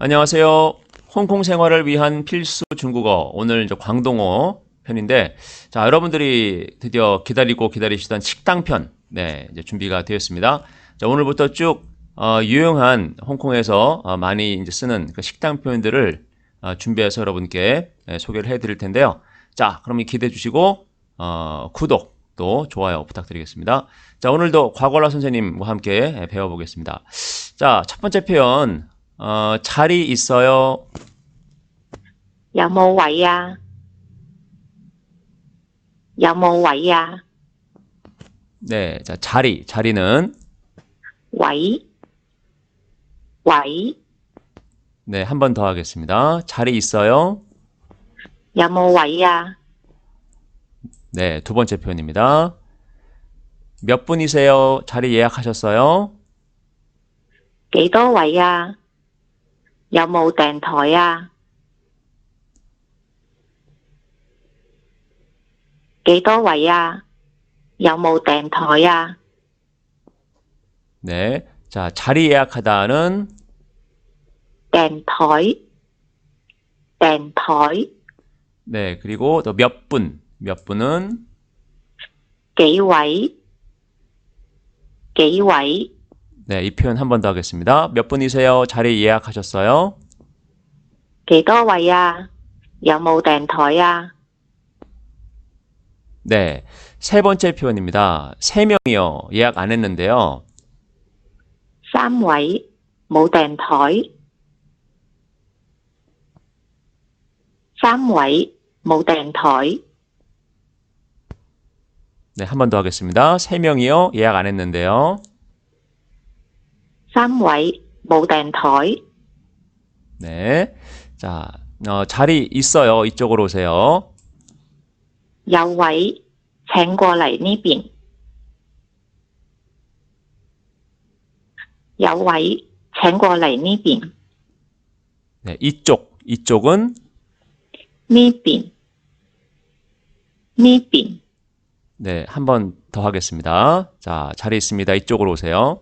안녕하세요. 홍콩 생활을 위한 필수 중국어. 오늘 이제 광동어 편인데, 자, 여러분들이 드디어 기다리고 기다리시던 식당 편, 네, 이제 준비가 되었습니다. 자, 오늘부터 쭉, 어, 유용한 홍콩에서 어, 많이 이제 쓰는 그 식당 표현들을 어, 준비해서 여러분께 네, 소개를 해 드릴 텐데요. 자, 그럼 기대해 주시고, 어, 구독, 또 좋아요 부탁드리겠습니다. 자, 오늘도 과거라 선생님과 함께 배워보겠습니다. 자, 첫 번째 표현, 어, 자리 있어요. 有冇位啊？有冇位啊？ 네, 자, 자리, 자리는, 位位 네, 한 번 더 하겠습니다. 자리 있어요. 有冇位啊？ 네, 두 번째 표현입니다. 몇 분이세요? 자리 예약하셨어요? 幾多位啊？ 有冇訂台啊？幾多位啊？有冇訂台啊？ 네, 자, 자리 예약하다는, 訂台訂台 네, 그리고 또 몇 분, 몇 분은, 幾位幾位 네, 이 표현 한 번 더 하겠습니다. 몇 분이세요? 자리 예약하셨어요? 幾多位啊？有冇訂台啊？ 네, 세 번째 표현입니다. 세 명이요. 예약 안 했는데요. 三位冇訂台，三位冇訂台， 네, 한 번 더 하겠습니다. 세 명이요. 예약 안 했는데요. 三位冇訂台， 네. 자, 어, 자리 있어요. 이쪽으로 오세요. 有位請過嚟呢邊，有位請過嚟呢邊， 네, 이쪽. 이쪽은 呢邊，呢邊 네, 한 번 더 하겠습니다. 자, 자리 있습니다. 이쪽으로 오세요.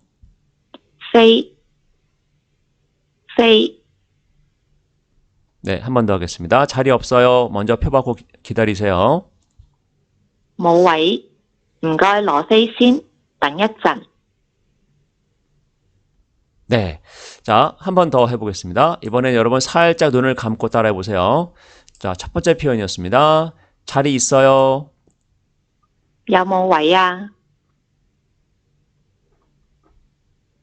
say, say. 네, 한 번 더 하겠습니다. 자리 없어요. 먼저 펴받고 기- 기다리세요. Mẫu ấy, không gọi lọ xây xin, tặng nhất chẳng. 네. 자, 한 번 더 해보겠습니다. 이번엔 여러분 살짝 눈을 감고 따라해 보세요. 자, 첫 번째 표현이었습니다. 자리 있어요. Dạ mẫu ấy à,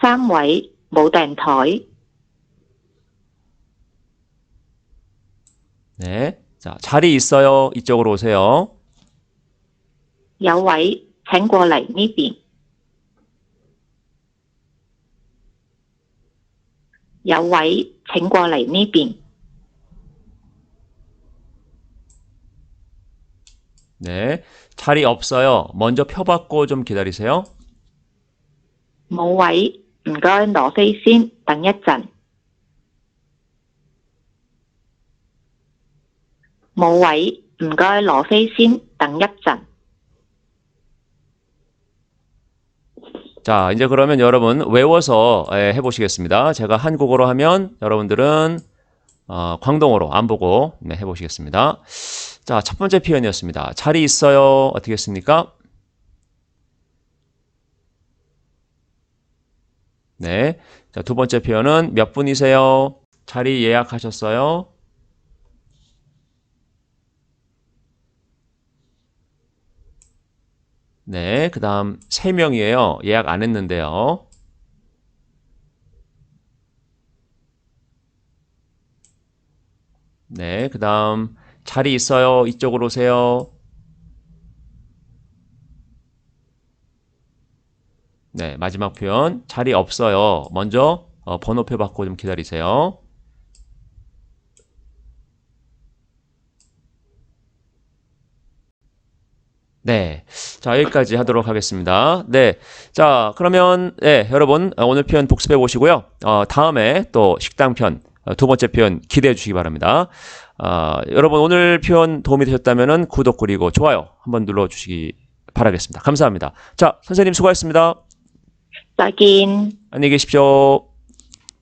三位冇訂台， 네. 자, 자리 있어요. 이쪽으로 오세요. 有位請過嚟呢邊，有位請過嚟呢邊， 네. 자리 없어요. 먼저 표 받고 좀 기다리세요. 冇位 Ngân đỏ phê xin tặng nhất 자, 이제 그러면 여러분 외워서 예, 해보시겠습니다. 제가 한국어로 하면 여러분들은 어, 광동어로 안 보고 네, 해보시겠습니다. 자, 첫 번째 표현이었습니다. 자리 있어요. 어떻게 했습니까? 네. 자, 두 번째 표현은 몇 분이세요? 자리 예약하셨어요? 네. 그 다음, 세 명이에요. 예약 안 했는데요. 네. 그 다음, 자리 있어요. 이쪽으로 오세요. 네, 마지막 표현. 자리 없어요. 먼저 어, 번호표 받고 좀 기다리세요. 네. 자, 여기까지 하도록 하겠습니다. 네. 자, 그러면, 네, 여러분, 어, 오늘 표현 복습해 보시고요. 어, 다음에 또 식당 편, 어, 두 번째 표현 기대해 주시기 바랍니다. 어, 여러분, 오늘 표현 도움이 되셨다면 구독 그리고 좋아요 한번 눌러 주시기 바라겠습니다. 감사합니다. 자, 선생님 수고하셨습니다. 再見。 안녕히 계십시오.